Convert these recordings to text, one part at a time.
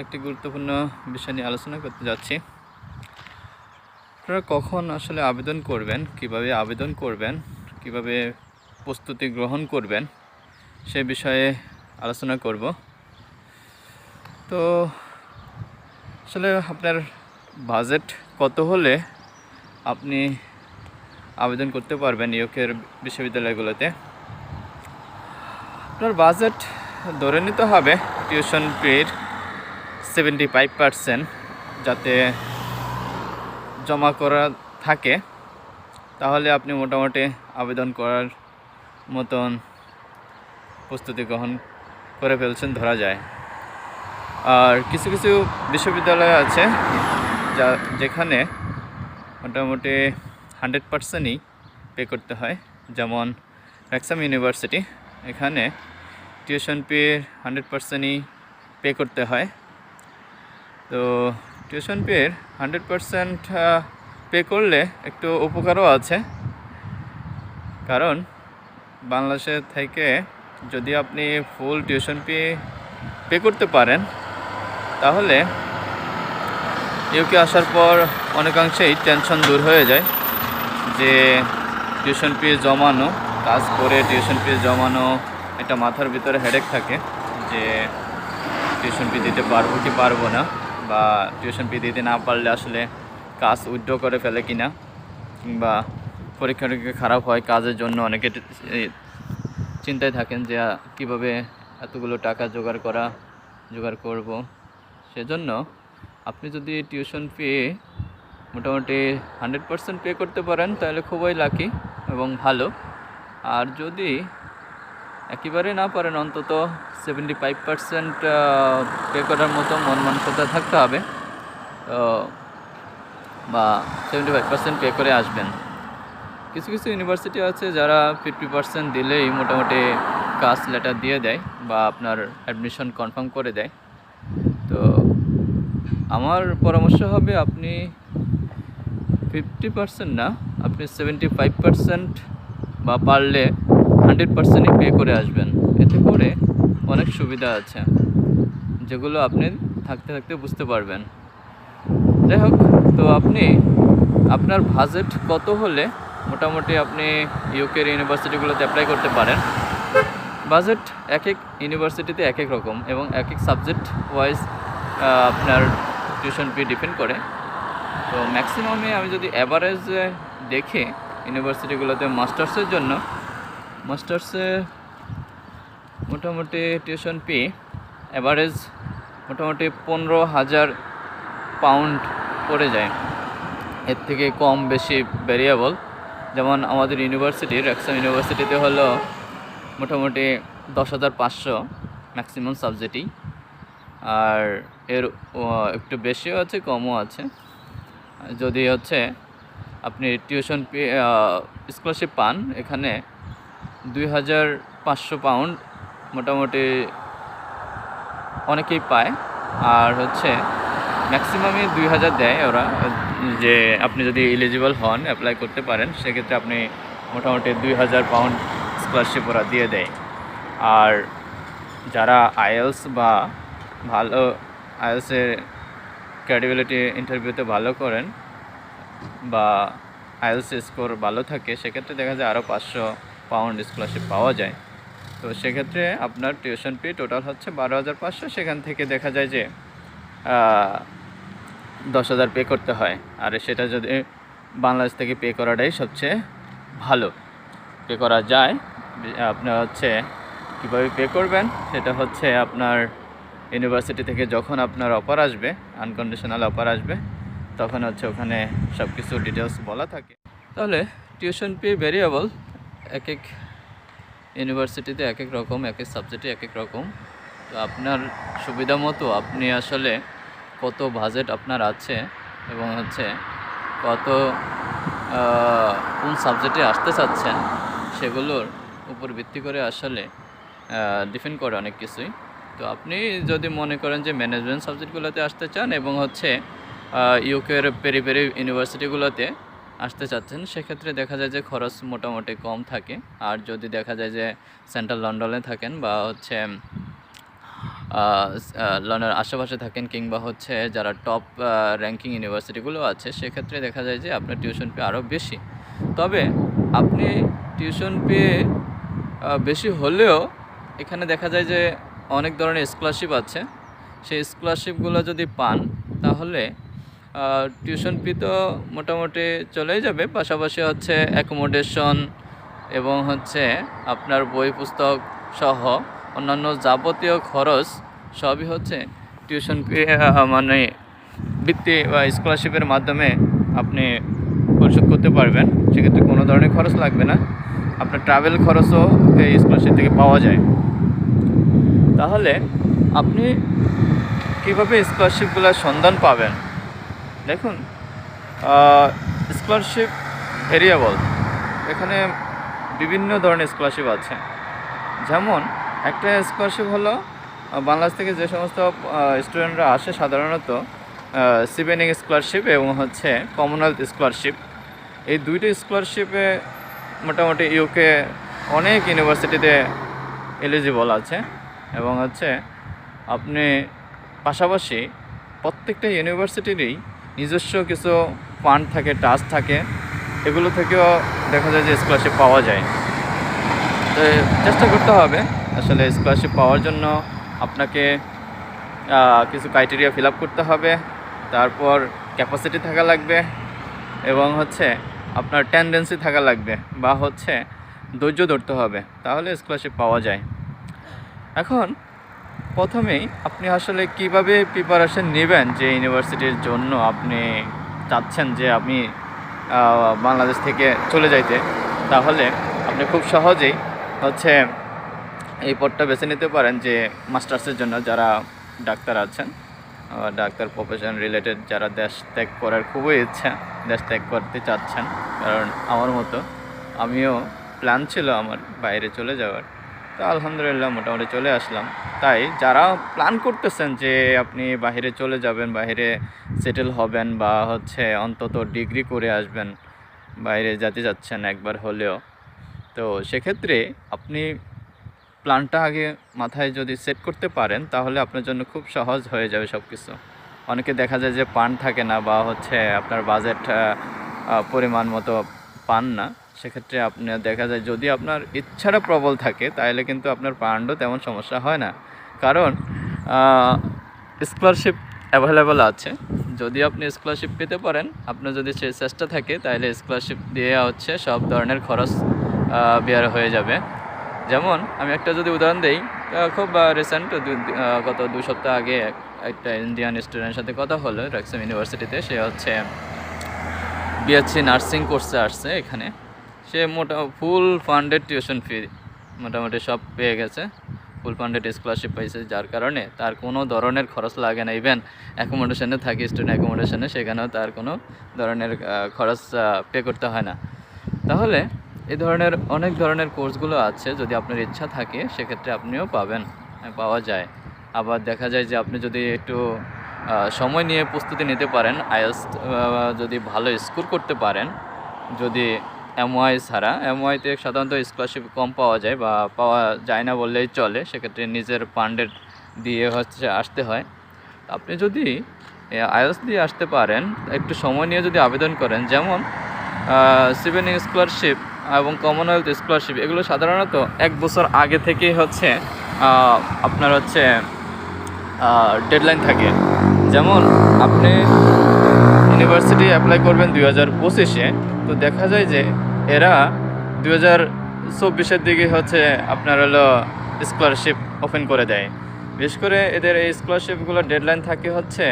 একটি গুরুত্বপূর্ণ বিষয় নিয়ে আলোচনা করতে যাচ্ছি। আপনারা কখন আসলে আবেদন করবেন, কীভাবে আবেদন করবেন, কীভাবে প্রস্তুতি গ্রহণ করবেন, সে বিষয়ে আলোচনা করব। তো আসলে আপনার বাজেট কত হলে আপনি আবেদন করতে পারবেন ইউকের বিশ্ববিদ্যালয়গুলোতে? আপনার বাজেট ধরে নিতে হবে টিউশন ফির সেভেন্টি ফাইভ পারসেন্ট যাতে জমা করা থাকে, তাহলে আপনি মোটামুটি আবেদন করার মতন প্রস্তুতি গ্রহণ করে ফেলছেন, ধরা যায়। আর কিছু কিছু বিশ্ববিদ্যালয় আছে যা, যেখানে মোটামুটি হান্ড্রেড পার্সেন্টই পে করতে হয়। যেমন ম্যাক্সাম ইউনিভার্সিটি এখানে টিউশন পে হান্ড্রেড পার্সেন্টই পে করতে হয়। তো টিউশন পের হান্ড্রেড পার্সেন্ট পে করলে একটু উপকারও আছে। কারণ বাংলাদেশের থেকে যদি আপনি ফুল টিউশন পে পে করতে পারেন, তাহলে ইউকে আসার পর অনেকাংশেই টেনশন দূর হয়ে যায় যে টিউশন ফি জমানো, কাজ করে টিউশন ফি জমানো একটা মাথার ভিতরে হেডেক থাকে যে টিউশন ফি দিতে পারব কি পারব না। বা টিউশন ফি দিতে না পারলে আসলে কাজ উইথড্র করে ফেলে কিনা কিংবা পরীক্ষা টরীক্ষা খারাপ হয় কাজের জন্য অনেকে চিন্তায় থাকেন যে কীভাবে এতগুলো টাকা জোগাড় করা, জোগাড় করব? সেজন্য আপনি যদি টিউশন ফি মোটামুটি হান্ড্রেড পার্সেন্ট পে করতে পারেন, তাহলে খুবই লাকি এবং ভালো। আর যদি একেবারে না পারেন, অন্তত সেভেন্টি ফাইভ পার্সেন্ট পে করার মতো মন মানসিকতা থাকতে হবে। তো, বা সেভেন্টি ফাইভ পার্সেন্ট পে করে আসবেন। কিছু কিছু ইউনিভার্সিটি আছে যারা ফিফটি পার্সেন্ট দিলেই মোটামুটি কাস্ট লেটার দিয়ে দেয় বা আপনার অ্যাডমিশন কনফার্ম করে দেয়। তো, আমার পরামর্শ হবে আপনি ফিফটি পার্সেন্ট না, আপনি সেভেন্টি ফাইভ পার্সেন্ট বা পারলে হান্ড্রেড পার্সেন্টই পে করে আসবেন। এতে করে অনেক সুবিধা আছে, যেগুলো আপনি থাকতে থাকতে বুঝতে পারবেন। যাই হোক, তো আপনি, আপনার বাজেট কত হলে মোটামুটি আপনি ইউকের ইউনিভার্সিটিগুলোতে অ্যাপ্লাই করতে পারেন? বাজেট এক এক ইউনিভার্সিটিতে এক এক রকম এবং এক এক সাবজেক্ট ওয়াইজ আপনার টিউশন ফি ডিপেন্ড করে। তো ম্যাক্সিমামে আমি যদি অ্যাভারেজ দেখি ইউনিভার্সিটিগুলোতে মাস্টার্সের জন্য মাস্টার্সে মোটামুটি টিউশন ফি অ্যাভারেজ মোটামুটি পনেরো হাজার পাউন্ড পড়ে যায়। এর থেকে কম বেশি ভ্যারিয়েবল যেমন আমাদের ইউনিভার্সিটি রেক্সাম ইউনিভার্সিটিতে হলো মোটামুটি দশ হাজার পাঁচশো ম্যাক্সিমাম সাবজেক্টই আর এর একটু বেশিও আছে, কমও আছে। যদি হচ্ছে আপনি টিউশন স্কলারশিপ পান এখানে দুই হাজার পাঁচশো পাউন্ড মোটামুটি অনেকেই পায়। আর হচ্ছে ম্যাক্সিমামই দুই হাজার দেয় ওরা। যে আপনি যদি এলিজিবল হন অ্যাপ্লাই করতে পারেন, সেক্ষেত্রে আপনি মোটামুটি দুই হাজার পাউন্ড স্কলারশিপ ওরা দিয়ে দেয়। আর যারা আইএলস বা ভালো আইএলসের ক্রেডিবিলিটি ইন্টারভিউতে ভালো করেন বা আইএলস স্কোর ভালো থাকে, সেক্ষেত্রে দেখা যায় আরও পাঁচশো পাউন্ড স্কলারশিপ পাওয়া যায়। তো সেক্ষেত্রে আপনার টিউশন ফি টোটাল হচ্ছে বারো হাজার পাঁচশো। সেখান থেকে দেখা যায় যে দশ হাজার পে করতে হয়। আর সেটা যদি বাংলাদেশ থেকে পে করাটাই সবচেয়ে ভালো। পে করা যায় আপনার হচ্ছে কীভাবে পে করবেন, সেটা হচ্ছে আপনার ইউনিভার্সিটি থেকে যখন আপনার অফার আসবে আনকন্ডিশনাল অফার আসবে, তখন হচ্ছে ওখানে সব কিছু ডিটেলস বলা থাকে। তাহলে টিউশন ফি ভেরিয়েবল এক এক ইউনিভার্সিটিতে এক এক রকম এক এক সাবজেক্টে এক এক রকম। তো আপনার সুবিধা মতো আপনি আসলে কত বাজেট আপনার আছে এবং হচ্ছে কত কোন সাবজেক্টে আসতে চাচ্ছেন সেগুলোর উপর ভিত্তি করে আসলে ডিপেন্ড করে অনেক কিছুই। তো আপনি যদি মনে করেন যে ম্যানেজমেন্ট সাবজেক্টগুলোতে আসতে চান এবং হচ্ছে ইউকের পেরি পেরি ইউনিভার্সিটিগুলোতে আসতে চাচ্ছেন, সেক্ষেত্রে দেখা যায় যে খরচ মোটামুটি কম থাকে। আর যদি দেখা যায় যে সেন্ট্রাল লন্ডনে থাকেন বা হচ্ছে লনের আশেপাশে থাকেন কিংবা হচ্ছে যারা টপ র্যাঙ্কিং ইউনিভার্সিটিগুলো আছে, সেক্ষেত্রে দেখা যায় যে আপনার টিউশন ফি আরও বেশি। তবে আপনি টিউশন ফি বেশি হলেও এখানে দেখা যায় যে অনেক ধরনের স্কলারশিপ আছে। সেই স্কলারশিপগুলো যদি পান, তাহলে টিউশন ফি তো মোটামুটি চলেই যাবে, পাশাপাশি হচ্ছে অ্যাকোমোডেশন এবং হচ্ছে আপনার বই পুস্তক সহ অন্যান্য যাবতীয় খরচ সবই হচ্ছে টিউশন ফি মানে বৃত্তি বা স্কলারশিপের মাধ্যমে আপনি পরিশোধ করতে পারবেন। সেক্ষেত্রে কোনো ধরনের খরচ লাগবে না। আপনার ট্রাভেল খরচও এই স্কলারশিপ থেকে পাওয়া যায়। তাহলে আপনি কীভাবে স্কলারশিপগুলোর সন্ধান পাবেন? দেখুন স্কলারশিপ ভেরিয়েবল এখানে বিভিন্ন ধরনের স্কলারশিপ আছে। যেমন, একটা স্কলারশিপ হলো বাংলাদেশ থেকে যে সমস্ত স্টুডেন্টরা আসে সাধারণত সিবেনিং স্কলারশিপ এবং হচ্ছে কমনওয়েলথ স্কলারশিপ এই দুইটি স্কলারশিপে মোটামুটি ইউকে অনেক ইউনিভার্সিটিতে এলিজিবল আছে এবং হচ্ছে আপনি পাশাপাশি প্রত্যেকটা ইউনিভার্সিটিরই নিজস্ব কিছু ফান্ড থাকে টাচ থাকে, এগুলো থেকেও দেখা যায় যে স্কলারশিপ পাওয়া যায়। তো চেষ্টা করতে হবে আসলে স্কলারশিপ পাওয়ার জন্য। আপনাকে কিছু ক্রাইটেরিয়া ফিল করতে হবে, তারপর ক্যাপাসিটি থাকা লাগবে এবং হচ্ছে আপনার টেন্ডেন্সি থাকা লাগবে বা হচ্ছে ধৈর্য ধরতে হবে, তাহলে স্কলারশিপ পাওয়া যায়। এখন প্রথমেই আপনি আসলে কীভাবে প্রিপারেশন নেবেন যে ইউনিভার্সিটির জন্য আপনি চাচ্ছেন যে আমি বাংলাদেশ থেকে চলে যাইতে? তাহলে আপনি খুব সহজেই হচ্ছে এই পদটা বেছে নিতে পারেন যে মাস্টার্সের জন্য যারা ডাক্তার আছেন ডাক্তার প্রফেশন রিলেটেড যারা দেশ ত্যাগ করার খুবই ইচ্ছা, দেশ ত্যাগ করতে চাচ্ছেন। কারণ আমার মতো আমিও প্ল্যান ছিল আমার বাইরে চলে যাওয়ার। তো আলহামদুলিল্লাহ মোটামুটি চলে আসলাম। তাই যারা প্ল্যান করতেছেন যে আপনি বাইরে চলে যাবেন বাইরে সেটেল হবেন বা হচ্ছে অন্তত ডিগ্রি করে আসবেন বাইরে যেতে যাচ্ছেন একবার হলেও, তো সেক্ষেত্রে আপনি প্ল্যানটা আগে মাথায় যদি সেট করতে পারেন, তাহলে আপনার জন্য খুব সহজ হয়ে যাবে সব কিছু অনেকে দেখা যায় যে পান থাকে না বা হচ্ছে আপনার বাজেট পরিমাণ মতো পান না। সেক্ষেত্রে আপনি, দেখা যায় যদি আপনার ইচ্ছাটা প্রবল থাকে, তাহলে কিন্তু আপনার পান্ডও তেমন সমস্যা হয় না। কারণ স্কলারশিপ অ্যাভেলেবল আছে। যদি আপনি স্কলারশিপ পেতে পারেন, আপনার যদি সে চেষ্টা থাকে, তাহলে স্কলারশিপ দিয়ে হচ্ছে সব ধরনের খরচ বেয়ার হয়ে যাবে। যেমন, আমি একটা যদি উদাহরণ দিই খুব রিসেন্ট গত দু সপ্তাহ আগে এক- একটা ইন্ডিয়ান স্টুডেন্টের সাথে কথা হলো রাক্সাম ইউনিভার্সিটিতে সে হচ্ছে বিএসসি নার্সিং কোর্সে আসছে এখানে। সে মোটা ফুল ফান্ডেড টিউশন ফি মোটামুটি সব পেয়ে গেছে। ফুল ফান্ডেড স্কলারশিপ পাইছে, যার কারণে তার কোনো ধরনের খরচ লাগে না। ইভেন অ্যাকোমোডেশনে থাকি স্টুডেন্ট অ্যাকোমোডেশনে সেখানেও তার কোনো ধরনের খরচ পে করতে হয় না। তাহলে এই ধরনের অনেক ধরনের কোর্সগুলো আছে, যদি আপনার ইচ্ছা থাকে, সেক্ষেত্রে আপনিও পাবেন, পাওয়া যায়। আবার দেখা যায় যে আপনি যদি একটু সময় নিয়ে প্রস্তুতি নিতে পারেন আইএস যদি ভালো স্কোর করতে পারেন, যদি এমওয়াই ছাড়া। এমওয়াইতে সাধারণত স্কলারশিপ কম পাওয়া যায় বা পাওয়া যায় না বললেই চলে। সেক্ষেত্রে নিজের ফান্ডেড দিয়ে হচ্ছে আসতে হয়। আপনি যদি আইএস দিয়ে আসতে পারেন, একটু সময় নিয়ে যদি আবেদন করেন, যেমন সিভেনিং স্কলারশিপ এবং কমনওয়েলথ স্কলারশিপ এগুলো সাধারণত এক বছর আগে থেকেই হচ্ছে আপনার হচ্ছে ডেডলাইন থাকে। যেমন, আপনি ইউনিভার্সিটি অ্যাপ্লাই করবেন দুই হাজার পঁচিশে। তো দেখা যায় যে এরা দুই হাজার চব্বিশের দিকে হচ্ছে আপনার হলো স্কলারশিপ ওপেন করে দেয়। বিশেষ করে এদের এই স্কলারশিপগুলোর ডেডলাইন থাকে হচ্ছে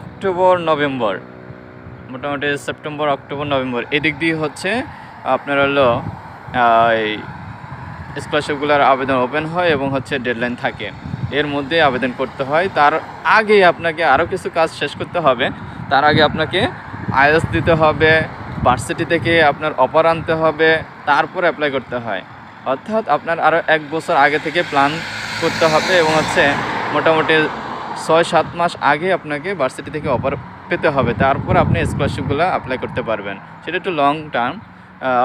অক্টোবর, নভেম্বর। মোটামুটি সেপ্টেম্বর, অক্টোবর, নভেম্বর। এদিক দিয়ে হচ্ছে আপনার হলো এই স্কলারশিপগুলোর আবেদন ওপেন হয় এবং হচ্ছে ডেডলাইন থাকে। এর মধ্যে আবেদন করতে হয়। তার আগে আপনাকে আরও কিছু কাজ শেষ করতে হবে। তার আগে আপনাকে আইএস দিতে হবে ভার্সিটি থেকে আপনার অফার আনতে হবে তারপর অ্যাপ্লাই করতে হয়। অর্থাৎ আপনার আরও এক বছর আগে থেকে প্ল্যান করতে হবে এবং হচ্ছে মোটামুটি ছয় সাত মাস আগে আপনাকে ভার্সিটি থেকে অফার পেতে হবে। তারপর আপনি স্কলারশিপগুলো অ্যাপ্লাই করতে পারবেন। সেটা একটু লং টার্ম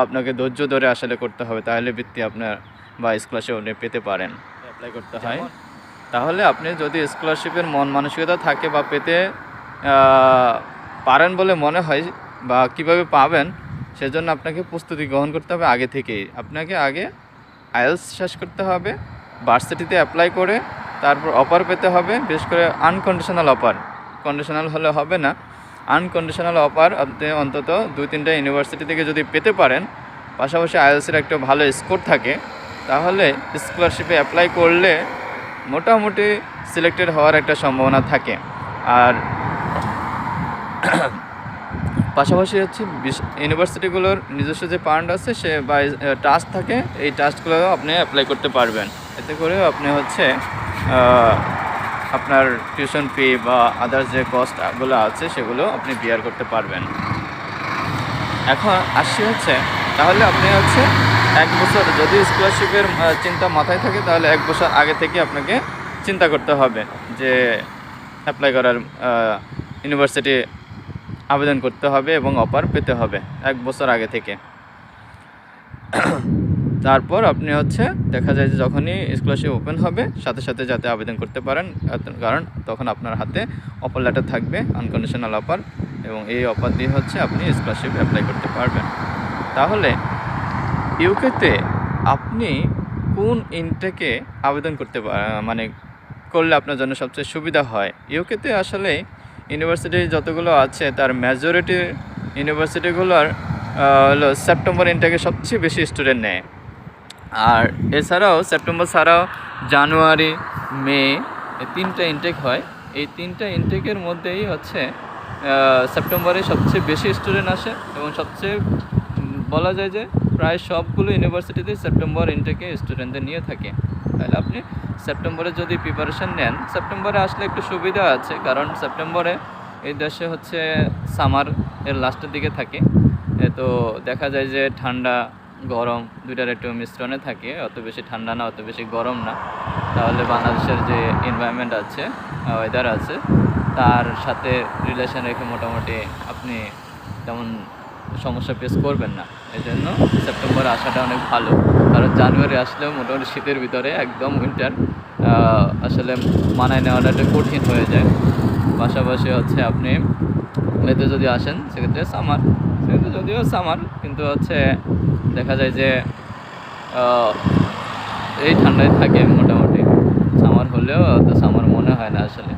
আপনাকে ধৈর্য ধরে আসলে করতে হবে তাহলে বৃত্তি আপনার বা স্কলারশিপ আপনি পেতে পারেন। অ্যাপ্লাই করতে হয়। তাহলে আপনি যদি স্কলারশিপের মন মানসিকতা থাকে বা পেতে পারেন বলে মনে হয় বা কীভাবে পাবেন সেজন্য আপনাকে প্রস্তুতি গ্রহণ করতে হবে আগে থেকেই। আপনাকে আগে আইএলস শেষ করতে হবে, ভার্সিটিতে অ্যাপ্লাই করে তারপর অফার পেতে হবে, বিশেষ করে আনকন্ডিশনাল অফার কন্ডিশনাল হলে হবে না। আনকন্ডিশনাল অফার আপনি অন্তত দুই তিনটা ইউনিভার্সিটি থেকে যদি পেতে পারেন, পাশাপাশি আইএলসির একটা ভালো স্কোর থাকে, তাহলে স্কলারশিপে অ্যাপ্লাই করলে মোটামুটি সিলেক্টেড হওয়ার একটা সম্ভাবনা থাকে। আর পাশাপাশি হচ্ছে ইউনিভার্সিটিগুলোর নিজস্ব যে ফান্ড আছে, সে বা ট্রাস্ট থাকে, এই ট্রাস্টগুলো আপনি অ্যাপ্লাই করতে পারবেন। এতে করে আপনি হচ্ছে আপনার টিউশন ফি বা আদার্স যে কস্টগুলো আছে, সেগুলো আপনি বিয়ার করতে পারবেন। এখন আসছি হচ্ছে, তাহলে আপনি হচ্ছে এক বছর, যদি স্কলারশিপের চিন্তা মাথায় থাকে, তাহলে এক বছর আগে থেকে আপনাকে চিন্তা করতে হবে যে অ্যাপ্লাই করার ইউনিভার্সিটি আবেদন করতে হবে এবং অফার পেতে হবে এক বছর আগে থেকে। তারপর আপনি হচ্ছে দেখা যায় যে যখনই স্কলারশিপ ওপেন হবে, সাথে সাথে যাতে আবেদন করতে পারেন, কারণ তখন আপনার হাতে অফার লেটার থাকবে আনকন্ডিশনাল অফার এবং এই অফার দিয়ে হচ্ছে আপনি স্কলারশিপ অ্যাপ্লাই করতে পারবেন। তাহলে ইউকেতে আপনি কোন ইনটেকে আবেদন করতে মানে করলে আপনার জন্য সবচেয়ে সুবিধা হয়? ইউকেতে আসলে ইউনিভার্সিটি যতগুলো আছে, তার মেজরিটি ইউনিভার্সিটিগুলোর হলো সেপ্টেম্বর ইনটেকে সবচেয়ে বেশি স্টুডেন্ট নেয়। আর এছাড়াও সেপ্টেম্বর ছাড়াও জানুয়ারি, মে, এই তিনটা ইনটেক হয়। এই তিনটা ইনটেকের মধ্যেই হচ্ছে সেপ্টেম্বরে সবচেয়ে বেশি স্টুডেন্ট আসে এবং সবচেয়ে বলা যায় যে প্রায় সবগুলো ইউনিভার্সিটিতে সেপ্টেম্বর ইনটেকে স্টুডেন্টদের নিয়ে থাকে। তাহলে আপনি সেপ্টেম্বরে যদি প্রিপারেশন নেন, সেপ্টেম্বরে আসলে একটু সুবিধা আছে, কারণ সেপ্টেম্বরে এই দেশে হচ্ছে সামার এর লাস্টের দিকে থাকে। তো দেখা যায় যে ঠান্ডা, গরম দুইটার একটু মিশ্রণে থাকে, অত বেশি ঠান্ডা না, অত বেশি গরম না। তাহলে বাংলাদেশের যে এনভায়রনমেন্ট আছে ওয়েদার আছে, তার সাথে রিলেশন রেখে মোটামুটি আপনি তেমন সমস্যা ফেস করবেন না। এই জন্য সেপ্টেম্বরে আসাটা অনেক ভালো। কারণ জানুয়ারি আসলেও মোটামুটি শীতের ভিতরে একদম উইন্টার আসলে মানায় নেওয়াটা একটু কঠিন হয়ে যায়। পাশাপাশি হচ্ছে আপনি মেতে যদি আসেন, সেক্ষেত্রে সামার সেক্ষেত্রে যদিও সামার কিন্তু হচ্ছে দেখা যায় যে এই ঠান্ডায় থাকে মোটামুটি। সামার হলেও অত সামার মনে হয় না আসলে।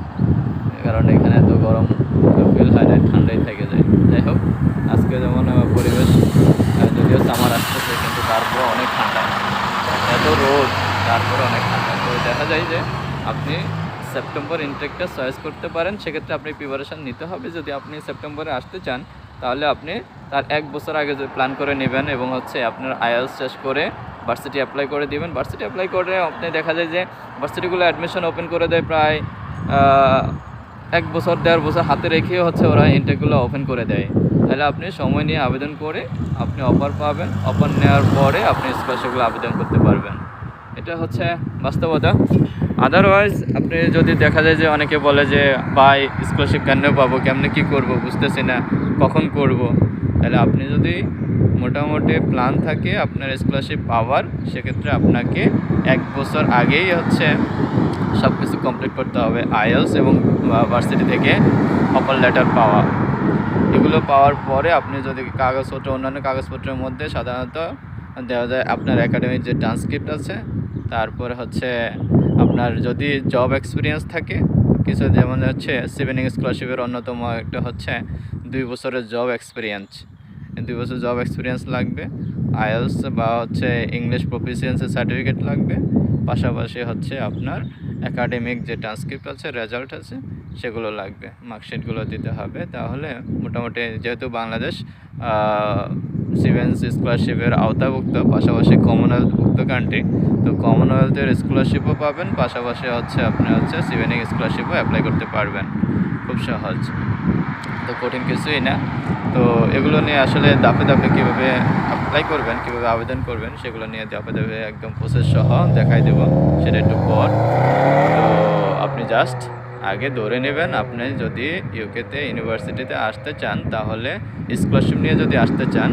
কারণ এখানে তো গরম ফিল হয় না, ঠান্ডাই থেকে যায়। যাই হোক, আজকে যেমন পরিবেশ যদিও সামার আসতেছে, কিন্তু তারপরে অনেক ঠান্ডা। এত রোদ তারপরে অনেক ঠান্ডা। তো দেখা যায় যে আপনি সেপ্টেম্বর ইনটেকটা চয়েস করতে পারেন, সেক্ষেত্রে আপনি প্রিপারেশান নিতে হবে। যদি আপনি সেপ্টেম্বরে আসতে চান, তাহলে আপনি তার এক বছর আগে যদি প্ল্যান করে নেবেন এবং হচ্ছে আপনার আইএলস শেষ করে ভার্সিটি অ্যাপ্লাই করে দিবেন। ভার্সিটি অ্যাপ্লাই করে আপনি দেখা যায় যে ভার্সিটিগুলো অ্যাডমিশন ওপেন করে দেয় প্রায় এক বছর, দেড় বছর হাতে রেখে হচ্ছে ওরা ইনটেকগুলো ওপেন করে দেয়। তাহলে আপনি সময় নিয়ে আবেদন করে আপনি অফার পাবেন। অফার নেওয়ার পরে আপনি স্কলারশিপগুলো আবেদন করতে পারবেন। এটা হচ্ছে বাস্তবতা। আদারওয়াইজ আপনি যদি দেখা যায় যে অনেকে বলে যে, ভাই স্কলারশিপ কেন পাবো? কেমনে কী করব? বুঝতেছি না। কখন করব? তাহলে আপনি যদি মোটামুটি প্ল্যান থাকে আপনার স্কলারশিপ পাওয়ার, সেক্ষেত্রে আপনাকে এক বছর আগেই হচ্ছে সব কিছু কমপ্লিট করতে হবে আইএলস এবং ভার্সিটি থেকে অপার লেটার পাওয়া। এগুলো পাওয়ার পরে আপনি যদি কাগজপত্র, অন্যান্য কাগজপত্রের মধ্যে সাধারণত দেওয়া যায় আপনার একাডেমির যে ট্রান্সক্রিপ্ট আছে, তারপর হচ্ছে আপনার যদি জব এক্সপিরিয়েন্স থাকে, কিছু যেমন হচ্ছে সিভেনিং স্কলারশিপের অন্যতম একটা হচ্ছে দুই বছরের জব এক্সপিরিয়েন্স দুই বছর জব এক্সপিরিয়েন্স লাগবে আইএলস বা হচ্ছে ইংলিশ প্রফিসিয়েন্সি সার্টিফিকেট লাগবে, পাশাপাশি হচ্ছে আপনার একাডেমিক যে ট্রান্সক্রিপ্ট আছে রেজাল্ট আছে, সেগুলো লাগবে। মার্কশিটগুলো দিতে হবে। তাহলে মোটামুটি যেহেতু বাংলাদেশ সিভেন্স স্কলারশিপের আওতাভুক্ত, পাশাপাশি কমনওয়েলথভুক্ত কান্ট্রি তো কমনওয়েলথের স্কলারশিপও পাবেন, পাশাপাশি হচ্ছে আপনি হচ্ছে সিভেনিং স্কলারশিপও অ্যাপ্লাই করতে পারবেন। খুব সহজ। তো কঠিন কিছুই না। তো এগুলো নিয়ে আসলে দাপে দাপে কীভাবে অ্যাপ্লাই করবেন, কীভাবে আবেদন করবেন, সেগুলো নিয়ে দাপে দাপে একদম প্রসেস সহ দেখাই দেবো। সেটা একটু পর। তো আপনি জাস্ট আগে ধরে নেবেন, আপনি যদি ইউকেতে ইউনিভার্সিটিতে আসতে চান, তাহলে স্কলারশিপ নিয়ে যদি আসতে চান,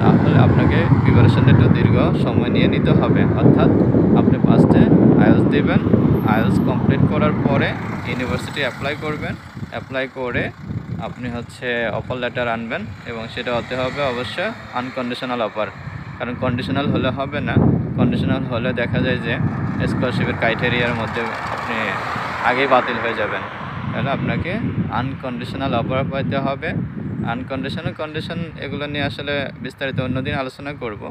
তাহলে আপনাকে প্রিপারেশন একটু দীর্ঘ সময় নিয়ে নিতে হবে। অর্থাৎ আপনি ফার্স্টে আইএলস দেবেন। আইএলস কমপ্লিট করার পরে ইউনিভার্সিটি অ্যাপ্লাই করবেন। অ্যাপ্লাই করে আপনি হচ্ছে অফার লেটার আনবেন এবং সেটা হতে হবে অবশ্যই আনকন্ডিশনাল অফার কারণ কন্ডিশনাল হলে হবে না। কন্ডিশনাল হলে দেখা যায় যে স্কলারশিপের ক্রাইটেরিয়ার মধ্যে আপনি আগেই বাতিল হয়ে যাবেন। তাহলে আপনাকে আনকন্ডিশনাল অফার পাইতে হবে। আনকন্ডিশনাল কন্ডিশন এগুলো নিয়ে আসলে বিস্তারিত অন্যদিন আলোচনা করব।